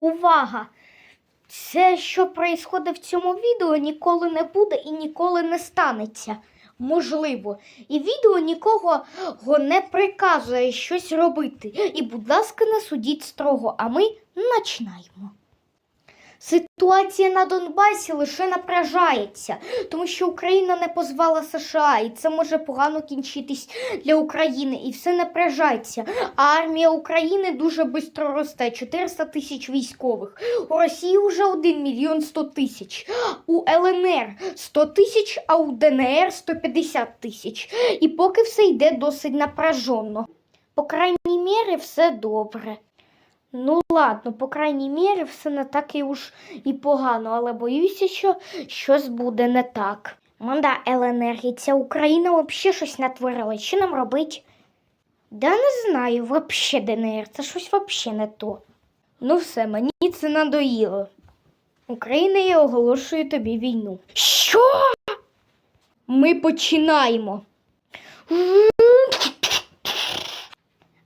Увага! Це, що происходить в цьому відео, ніколи не буде і ніколи не станеться. Можливо. І відео нікого не приказує щось робити. І, будь ласка, не судіть строго, а ми починаємо. Ситуація на Донбасі лише напряжається, тому що Україна не позвала США, і це може погано кінчитись для України, і все напряжається. А армія України дуже швидко росте 400 тисяч військових. У Росії вже 1 мільйон 100 тисяч, у ЛНР 100 тисяч, а у ДНР 150 тисяч. І поки все йде досить напряжено. По крайній мірі, все добре. Ну ладно, по крайній мірі, все не так і уж і погано, але боюся, що щось буде не так. Манда ЛНР, і ця Україна взагалі щось натворила. Що нам робить? Да не знаю, вообще ДНР, це щось вообще не то. Ну все, мені це надоїло. Україна я оголошую тобі війну. Що? Ми починаємо.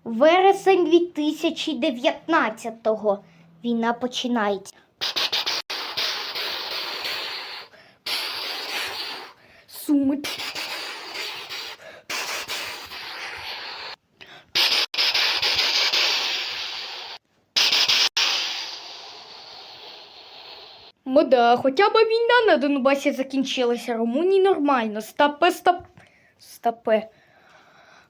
Вересень 2019-го. Війна починається. Суми. Мода, хоча б війна на Донбасі закінчилася. Румунії нормально. Стапе, стап... Стапе.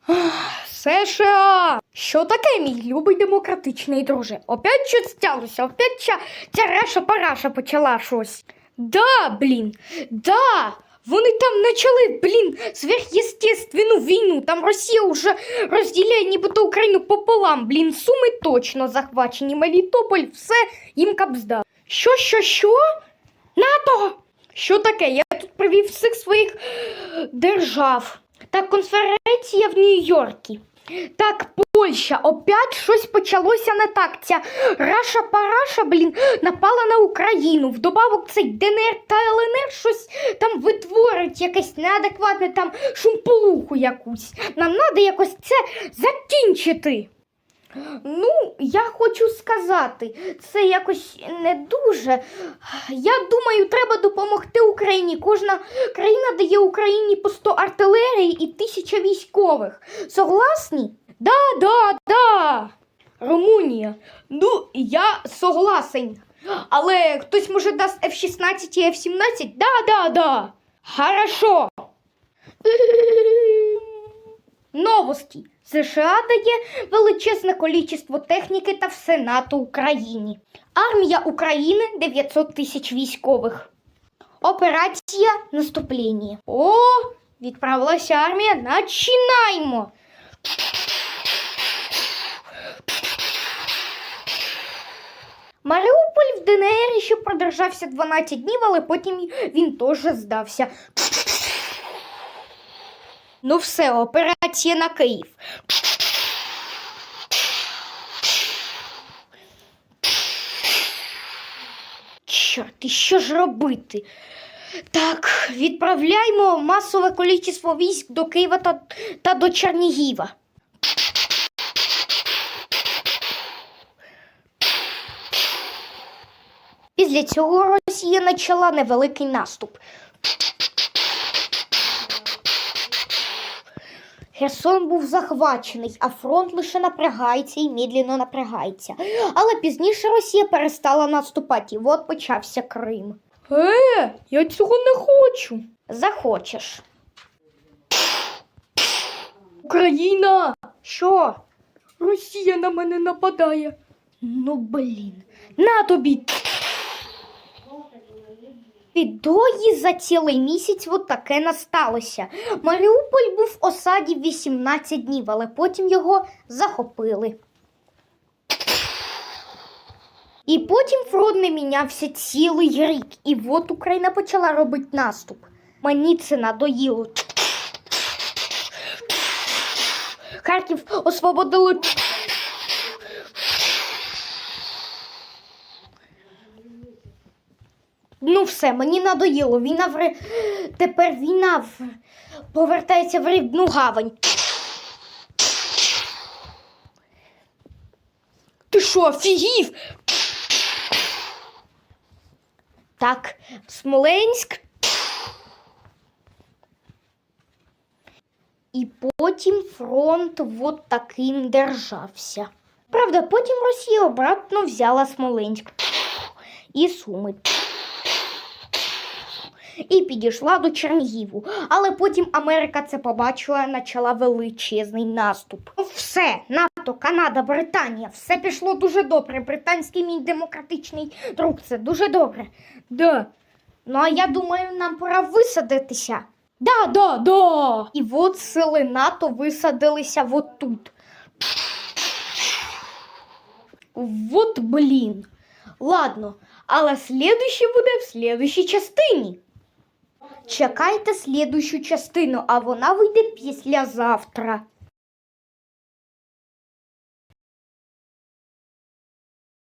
Ах, США! Що таке, мій любий демократичний друже? Опять щось сталося, опять ця, ця раша параша почала щось. Да, блін, да. Вони там почали, блін, сверхъестественну війну. Там Росія вже розділяє нібито Україну пополам. Блін, суми точно захвачені. Мелітополь, все їм капзда. Що, що, що? НАТО! Що таке? Я тут привів всіх своїх держав. Так, конференція в Нью-Йоркі. Так, Польща, опять щось почалося не так. Ця раша параша, блін, напала на Україну. Вдобавок цей ДНР та ЛНР щось там витворить, якесь неадекватне там шумполуху якусь. Нам треба якось це закінчити. Ну, я хочу сказати, це якось не дуже. Я думаю, треба допомогти Україні. Кожна країна дає Україні по 100 артилерії і тисяча військових. Согласні? Да, да, да. Румунія. Ну, я согласен. Але хтось може дасть F-16 і F-17? Да, да, да. Хорошо. Новості. США дає величезне количество техніки та все НАТО Україні. Армія України 900 тисяч військових. Операція наступлення. О, відправилася армія. Начинаємо. Маріуполь в ДНР ще продержався 12 днів, але потім він теж здався. Ну все, операція на Київ. Чорт, і що ж робити? Так, відправляємо масове кількість військ до Києва та, та до Чернігіва. Після цього Росія почала невеликий наступ. Херсон був захвачений, а фронт лише напрягається і медленно напрягається. Але пізніше Росія перестала наступати, і от почався Крим. Е, я цього не хочу. Захочеш. Україна! Що? Росія на мене нападає. Ну, блін, на тобі. Відої за цілий місяць от таке насталося. Маріуполь був в осаді 18 днів, але потім його захопили. І потім фронт не мінявся цілий рік. І от Україна почала робити наступ. Мені це надоїло. Харків освободили. Ну все, мені надоїло. Війна в... Тепер війна в... повертається в рідну гавань. Ти що, офігів? Так, Смоленськ. І потім фронт от таким держався. Правда, потім Росія обратно взяла Смоленськ і Суми. І підійшла до Чернігіву. Але потім Америка це побачила і почала величезний наступ. Все, НАТО, Канада, Британія, все пішло дуже добре. Британський мій демократичний друг, це дуже добре. Да. Ну а я думаю, нам пора висадитися. Да, да, да. І от сили НАТО висадилися от тут. Вот блін. Ладно, але слідуще буде в слідущій частині. Чекайте слідущу частину, а вона вийде післязавтра.